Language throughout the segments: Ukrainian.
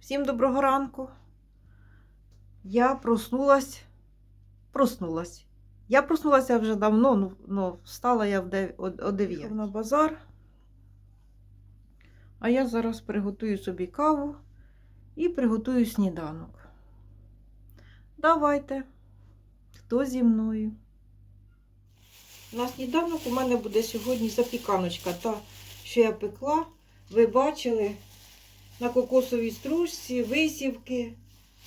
Всім доброго ранку. Я проснулась. Проснулась. Я проснулася вже давно, ну, ну встала я о 9 на базар. А я зараз приготую собі каву і приготую сніданок. Давайте. Хто зі мною? На сніданок у мене буде сьогодні запіканочка, та, що я пекла. Ви бачили на кокосовій стружці, висівки,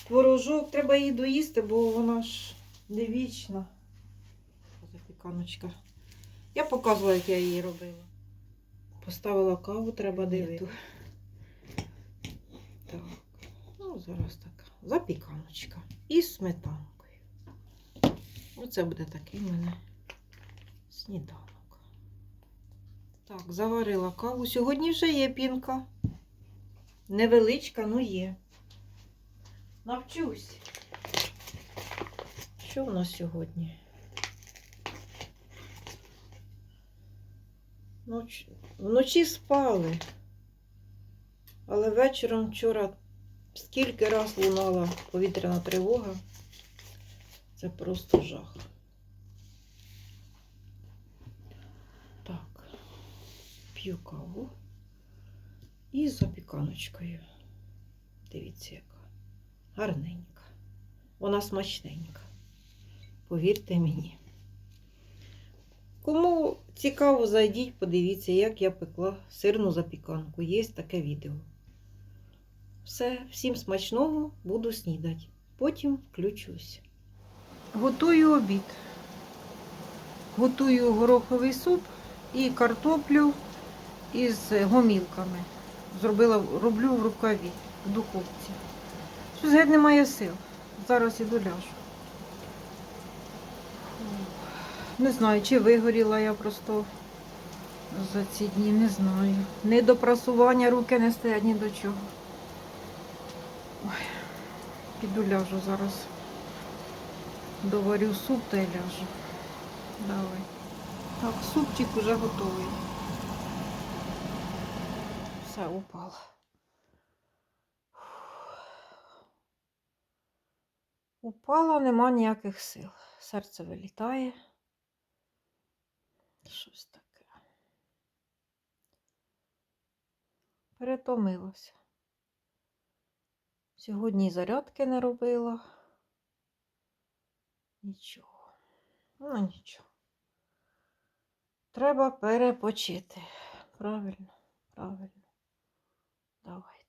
творожок. Треба її доїсти, бо вона ж не вічна. Запіканочка. Я показувала, як я її робила. Поставила каву, треба дивити. Так, ну зараз така. Запіканочка. Із сметанкою. Оце буде такий в мене сніданок. Так, заварила каву. Сьогодні вже є пінка. Невеличка, ну є. Навчусь. Що в нас сьогодні? Ноч... Вночі спали. Але вечором вчора скільки раз лунала повітряна тривога. Це просто жах. Так, п'ю каву і з запіканочкою. Дивіться, яка гарненька. Вона смачненька. Повірте мені. Кому цікаво, зайдіть, подивіться, як я пекла сирну запіканку. Є таке відео. Все, всім смачного, буду снідати. Потім включусь. Готую обід. Готую гороховий суп і картоплю із гомілками. Зробила, роблю в рукаві, в духовці. Щось геть немає сил. Зараз іду ляжу. Не знаю, чи вигоріла я просто за ці дні, не знаю. Ні до прасування руки не стоять, ні до чого. Ой, піду ляжу зараз. Доварю суп та й ляжу. Давай. Так, супчик уже готовий. Все, упало. Упала, нема ніяких сил. Серце вилітає. Щось таке. Перетомилася. Сьогодні зарядки не робила. Нічого. Ну, нічого. Треба перепочити. Правильно, правильно. though I